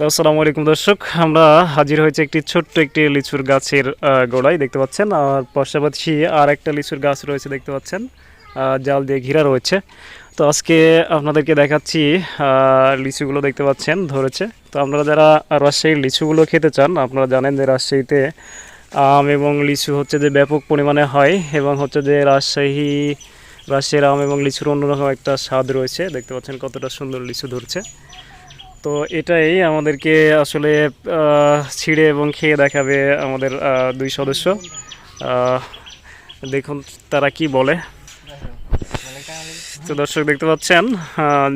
তো আসসালামু আলাইকুম দর্শক, আমরা হাজির হয়েছে একটি ছোট্ট একটি লিচুর গাছের গোড়ায়, দেখতে পাচ্ছেন। আর পাশাপাশি আর একটা লিচুর গাছ রয়েছে, দেখতে পাচ্ছেন। জাল দিয়ে ঘেরা রয়েছে। তো আজকে আপনাদেরকে দেখাচ্ছি লিচুগুলো দেখতে পাচ্ছেন, ধরেছে। তো আপনারা যারা রাজশাহীর লিচুগুলো খেতে চান, আপনারা জানেন যে রাজশাহীতে আম এবং লিচু হচ্ছে যে ব্যাপক পরিমাণে হয় এবং হচ্ছে যে রাজশাহী, রাজশাহীর আম এবং লিচুর অন্যরকম একটা স্বাদ রয়েছে। দেখতে পাচ্ছেন কতটা সুন্দর লিচু ধরছে। তো এটাই আমাদেরকে আসলে ছিঁড়ে এবং খেয়ে দেখাবে আমাদের দুই সদস্য। দেখুন তারা কি বলে। তো দর্শক দেখতে পাচ্ছেন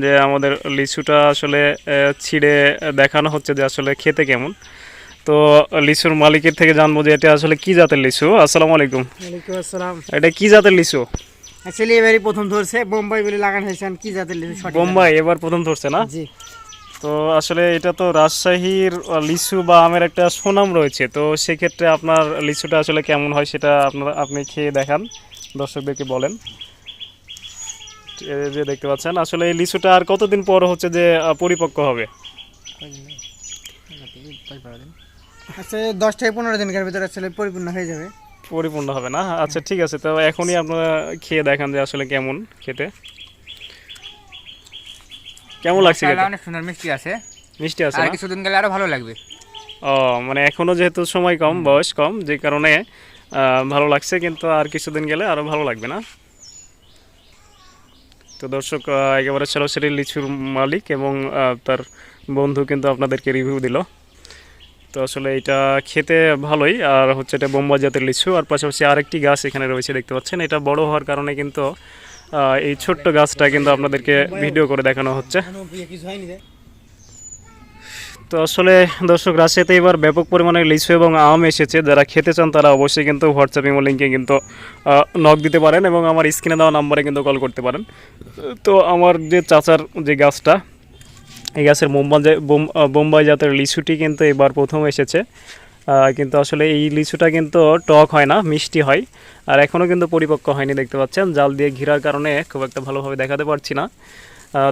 যে আমাদের লিচুটা আসলে ছিঁড়ে দেখানো হচ্ছে যে আসলে খেতে কেমন। তো লিচুর মালিকের থেকে জানব যে এটা আসলে কি জাতের লিচু। আসসালামু আলাইকুম। আসসালাম। এটা কি জাতের লিচু? অ্যাকচুয়ালি এবারই প্রথম ধরছে। বোম্বাই বলে লাগানো হয়েছে। কি জাতের লিচু? বোম্বাই এবার প্রথম ধরছে না। জি। তো আসলে এটা তো রাজশাহীর লিচু বা আমের একটা সুনাম রয়েছে। তো সেক্ষেত্রে আপনার লিচুটা আসলে কেমন হয় সেটা আপনার আপনি খেয়ে দেখান দর্শকদেরকে বলেন। যে দেখতে পাচ্ছেন আসলে এই লিচুটা আর কতদিন পর হচ্ছে যে পরিপক্ক হবে? আচ্ছা দশ থেকে পনেরো দিনের ভিতরে আসলে পরিপূর্ণ হয়ে যাবে। পরিপূর্ণ হবে না? আচ্ছা ঠিক আছে। তো এখনই আপনারা খেয়ে দেখান যে আসলে কেমন খেতে। কেমন লাগছে মাশাআল্লাহ, অনেক সুন্দর মিষ্টি আছে। মিষ্টি আছে আর কিছুদিন গেলে আরও ভালো লাগবে। ও মানে এখনও যেহেতু সময় কম বয়স কম যে কারণে ভালো লাগছে কিন্তু আর কিছুদিন গেলে আরও ভালো লাগবে না। তো দর্শক একেবারে সরাসরি লিচুর মালিক এবং তার বন্ধু কিন্তু আপনাদেরকে রিভিউ দিল। তো আসলে এটা খেতে ভালোই আর হচ্ছে এটা বোম্বাই জাতের লিচু আর পাশাপাশি আরেকটি গাছ এখানে রয়েছে দেখতে পাচ্ছেন। এটা বড় হওয়ার কারণে কিন্তু এই ছোট্ট গাছটা কিন্তু আপনাদেরকে ভিডিও করে দেখানো হচ্ছে। তো আসলে দর্শক, রাশিয়াতে এবার ব্যাপক পরিমাণে লিচু এবং আম এসেছে। যারা খেতে চান তারা অবশ্যই কিন্তু হোয়াটসঅ্যাপ ইমো, লিঙ্কে কিন্তু নক দিতে পারেন এবং আমার স্ক্রিনে দেওয়া নাম্বারে কিন্তু কল করতে পারেন। তো আমার যে চাচার যে গাছটা, এই গাছের বোম্বাই বোম- বোম্বাই জাতের লিচুটি কিন্তু এবার প্রথম এসেছে। কিন্তু আসলে এই লিচুটা কিন্তু টক হয় না, মিষ্টি হয়। আর এখনও কিন্তু পরিপক্ক হয়নি দেখতে পাচ্ছেন। জাল দিয়ে ঘিরার কারণে খুব একটা ভালোভাবে দেখাতে পারছি না।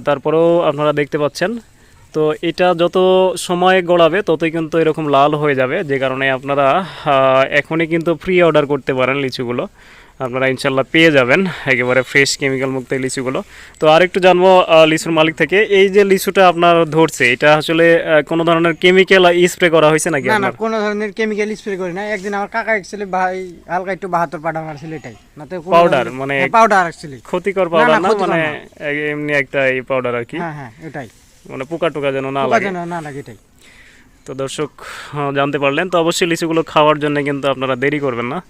তারপরেও আপনারা দেখতে পাচ্ছেন। তো এটা যত সময় গড়াবে, ততই কিন্তু এরকম লাল হয়ে যাবে। যে কারণে আপনারা এখনই কিন্তু ফ্রি অর্ডার করতে পারেন লিচুগুলো। আপনারা ইনশাল্লাহ পেয়ে যাবেন একেবারে ফ্রেশ কেমিক্যাল মুক্ত এই লিচুগুলো। তো আরেকটু জানব লিচুর মালিক থেকে। এই যে লিচুটা আপনার ধরছে এটা আসলে কোনো ধরনের কেমিক্যাল স্প্রে করা হয়েছে নাকি না না কোনো ধরনের কেমিক্যাল স্প্রে করি না একদিন আমার কাকা অ্যাকচুয়ালি ভাই হালকা একটু বাহাত্তর পাটা মারছিল এটাই। না তো Powder, মানে- পাউডার অ্যাকচুয়ালি ক্ষতিকর পাউডার না মানে এমনি একটা এই পাউডার আর কি? হ্যাঁ হ্যাঁ এটাই। মানে পোকা টোকা যেন না লাগে। না লাগে এটাই। তো দর্শক জানতে পারলেন। তো অবশ্যই লিচুগুলো খাওয়ার জন্য কিন্তু আপনারা দেরি করবেন না।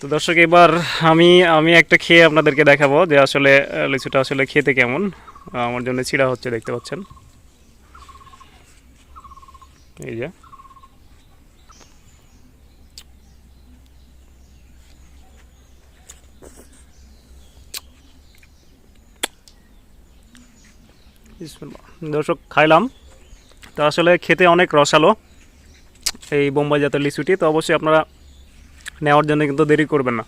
তো দর্শক, এবার আমি আমি একটা খেয়ে আপনাদেরকে দেখাবো যে আসলে লিচুটা আসলে খেতে কেমন। আমার জন্য ছিঁড়া হচ্ছে, দেখতে পাচ্ছেন। এই যে। দর্শক, খাইলাম। তো আসলে খেতে অনেক রসালো এই বোম্বাই জাতের লিচুটি। তো অবশ্যই আপনারা নেওয়ার জন্য কিন্তু দেরি করবেন না।